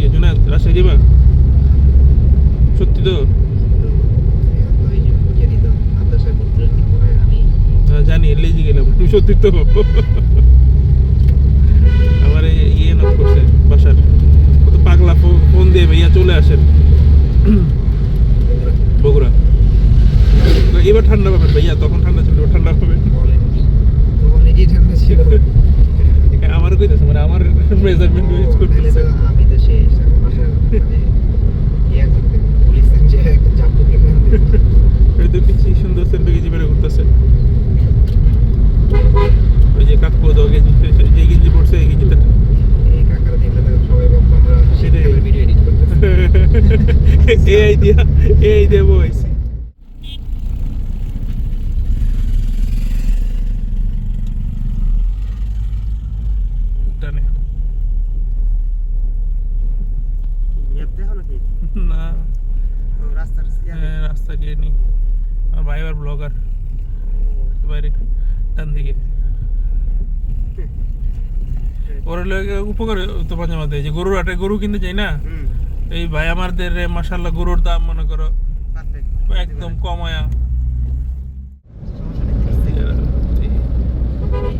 ইয়ে জোনাক রাজশাহী যাবা সত্যি তো? হ্যাঁ, জানি লেজি গেলাম। তুমি সত্যি তো? আমার ইয়ে নক করছে বাসার। কত পাগলা ফোন দিয়ে ভাইয়া চলে আসেন বগুড়া। এবার ঠান্ডা পাবেন ভাইয়া তখন ঠান্ডা ছিল ঠান্ডা পাবেন। আমার কইতেছে মানে আমার মেজারমেন্ট ইউজ করতেছে। পিছি সুন্দর গেঞ্জি বের করতেছে। ওই যে কাকু তো গেঞ্জি যে গেঞ্জি পড়ছে এই গেঞ্জিটা। এই করতেছি। এই দেখো নাকি? না। হ্যাঁ, রাস্তা দিয়ে নেই। আমার ভাই আবার ব্লগার বাইরে ডান দিকে ওর লোকে উপকার তো মাঝে মাঝে যে গরুর হাটে গরু কিনতে চাই না? এই ভাই আমাদের মাসাল্লাহ গরুর দাম মনে করো একদম কমায়া।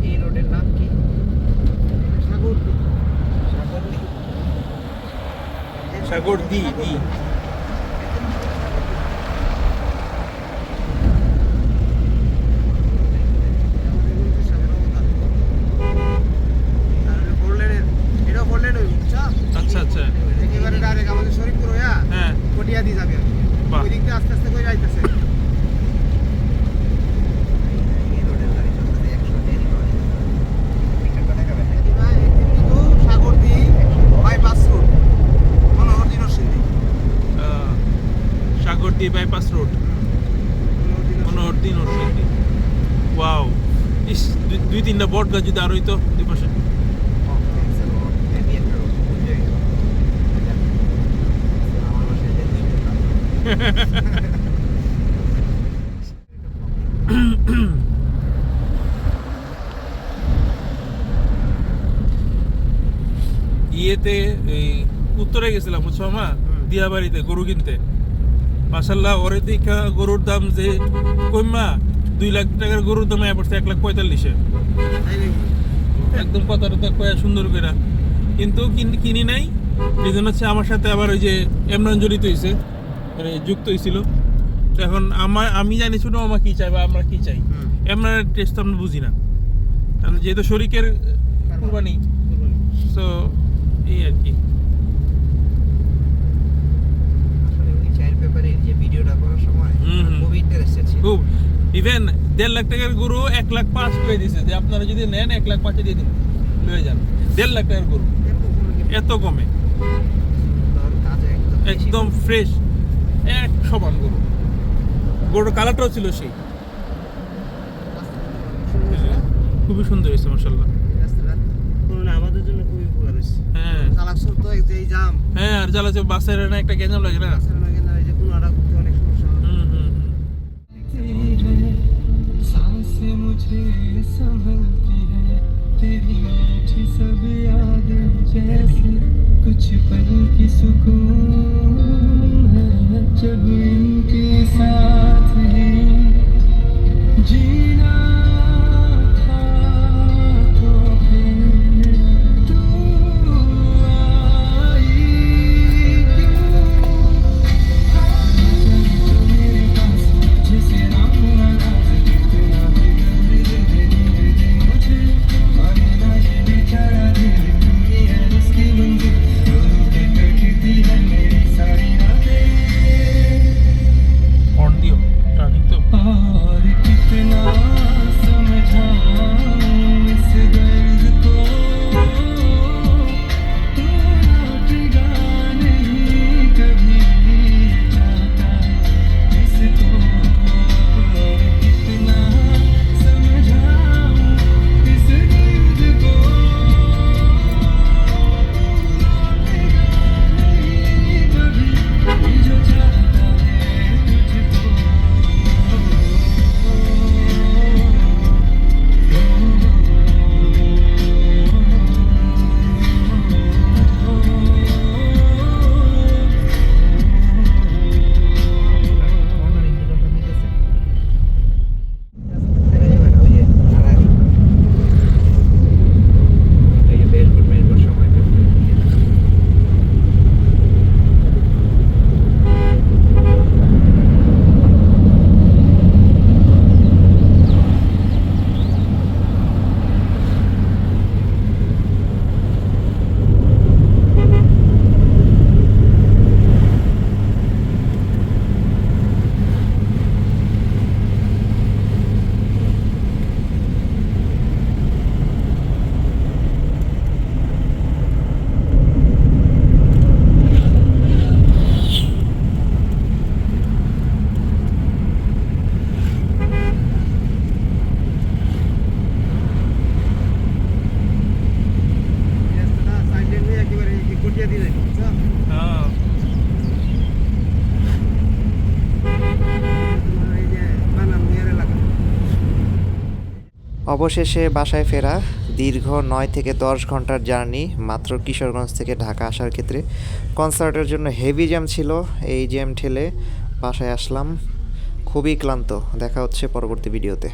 এই রোডের নাম কি? সাগর সাগর দি দি আচ্ছা আচ্ছা একেবারে ডাইরেক্ট আমাদের শরীরপুর হইয়া হ্যাঁ পটিয়া দিয়ে যাবে আর কি। বাহ। ওই দিক দিয়ে আস্তে আস্তে করে যাইতেছে এই রোডের গাড়ি চলতে একশো দেরি হয় মিটারটা দেখাবেন না এদিকে ভাই, কিন্তু সাগর দি বাইপাস রোড মনোহর দিন সিন্ধি আহ, দি বাইপাস রোড ইস দুই- তিনটা বট গাছ যদি দুই পাশে। ইয়েতে এই উত্তরে গেছিলাম বুঝছ মা হুম। দিয়াবাড়িতে গরু কিনতে। মাসাল্লাহ ওরে দেখা গরুর দাম যে কইমা দুই লাখ টাকার গরুর দাম আয়া পড়ছে এক লাখ পঁয়তাল্লিশে। একদম কথা টথা কয়া সুন্দর করে কিন্তু কিন- নাই রিজন হচ্ছে আমার সাথে আবার ওই যে এমরান জড়িত হয়েছে মানে যুক্ত হয়েছিল তো এখন আমার আমি জানি শুনো আমার কী চাই বা আমরা কী চাই। এমরানের টেস্ট আমরা বুঝি না। কারণ যেহেতু শরিকের কোরবানি। সো এই আর কি। ইভেন দেড় লাখ টাকার গরু এক লাখ পাঁচ করে দিছে। যে আপনারা যদি নেন, এক লাখ পাঁচে দিয়ে দিন। লয়ে যান। দেড় লাখ টাকার গরু। এত কমে। একদম। ফ্রেশ এক সমান গরু। গরুর কালারটাও ছিল সেই। খুবই সুন্দর হয়েছে করোনা আমাদের জন্য খুবই উপকার হয়েছে হ্যাঁ। জাম হ্যাঁ আর জ্বালা যে বাসের একটা গ্যাঞ্জাম লাগে না? संभलती है तेरी सब याद जैसे कुछ पल হয়ে। হ্যাঁ অবশেষে বাসায় ফেরা দীর্ঘ নয় থেকে দশ ঘণ্টার জার্নি মাত্র কিশোরগঞ্জ থেকে ঢাকা আসার ক্ষেত্রে। কনসার্টের জন্য হেভি জ্যাম ছিল এই জ্যাম ঠেলে বাসায় আসলাম। খুবই ক্লান্ত দেখা হচ্ছে পরবর্তী ভিডিওতে।